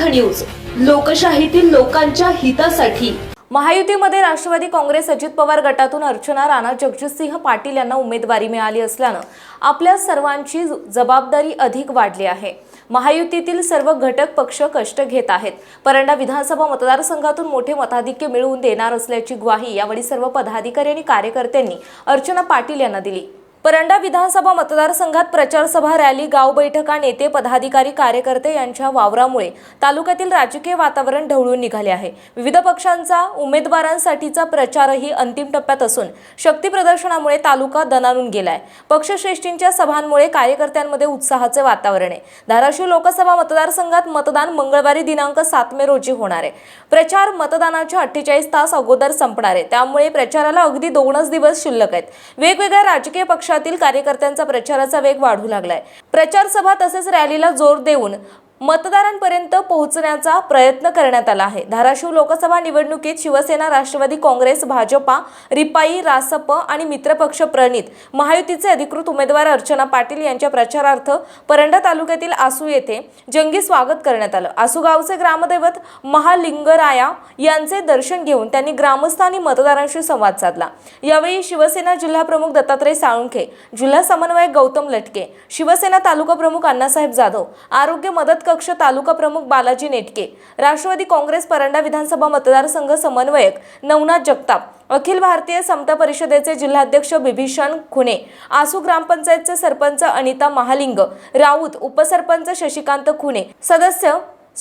News. लोकशाहीतील लोकांच्या हितासाठी. महायुतीमध्ये राष्ट्रवादी काँग्रेस अजित पवार गटातून अर्चना राणा जगजितसिंह पाटील यांना उमेदवारी मिळाली असल्यानं आपल्या सर्वांची जबाबदारी अधिक वाढली आहे. महायुतीतील सर्व घटक पक्ष कष्ट घेत आहेत. परंडा विधानसभा मतदारसंघातून मोठे मताधिक्य मिळवून देणार असल्याची ग्वाही यावेळी सर्व पदाधिकारी आणि कार्यकर्त्यांनी अर्चना पाटील यांना दिली. परंडा विधानसभा मतदारसंघात प्रचारसभा रॅली गाव बैठका नेते पदाधिकारी कार्यकर्ते यांच्या वावरामुळे तालुक्यातील राजकीय वातावरण ढवळून निघाले आहे. विविध पक्षांचा उमेदवारांसाठीचा प्रचारही अंतिम टप्प्यात असून शक्ती प्रदर्शनामुळे तालुका दणानून गेलाय. पक्षश्रेष्ठींच्या सभांमुळे कार्यकर्त्यांमध्ये उत्साहाचे वातावरण आहे. धाराशिव लोकसभा मतदारसंघात मतदान मंगळवारी दिनांक सात मे रोजी होणार आहे. प्रचार मतदानाच्या अठ्ठेचाळीस तास अगोदर संपणार आहे. त्यामुळे प्रचाराला अगदी दोनच दिवस शिल्लक आहेत. वेगवेगळ्या राजकीय पक्षातील कार्यकर्त्यांचा प्रचाराचा वेग वाढू लागलाय. प्रचार सभा तसेच रॅलीला जोर देऊन मतदारांपर्यंत पोहोचण्याचा प्रयत्न करण्यात आला आहे. धाराशिव लोकसभा निवडणुकीत शिवसेना राष्ट्रवादी काँग्रेस भाजपा रिपाई रासप आणि मित्रपक्ष प्रणित महायुतीचे अधिकृत उमेदवार अर्चना पाटील यांच्या प्रचारार्थ परंडा तालुक्यातील आसू येथे जंगी स्वागत करण्यात आलं. आसू गावचे ग्रामदैवत महालिंगराया यांचे दर्शन घेऊन त्यांनी ग्रामस्थ आणि मतदारांशी संवाद साधला. यावेळी शिवसेना जिल्हा प्रमुख दत्तात्रय साळुंखे जिल्हा समन्वयक गौतम लटके शिवसेना तालुका प्रमुख अण्णासाहेब जाधव आरोग्य मदत कक्ष तालुका प्रमुख बालाजी नेटके राष्ट्रवादी काँग्रेस परंडा विधानसभा मतदारसंघ समन्वयक नवनाथ जगताप अखिल भारतीय समता परिषदेचे जिल्हाध्यक्ष बिभीषण खुणे आसू ग्रामपंचायतचे सरपंच अनिता महालिंग राऊत उपसरपंच शशिकांत खुणे सदस्य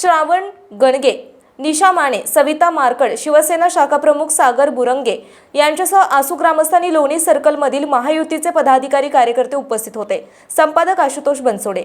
श्रावण गणगे निशा माने सविता मारकड शिवसेना शाखा प्रमुख सागर बुरंगे यांच्यासह आसू ग्रामस्थांनी लोणी सर्कलमधील महायुतीचे पदाधिकारी कार्यकर्ते उपस्थित होते. संपादक आशुतोष बनसोडे.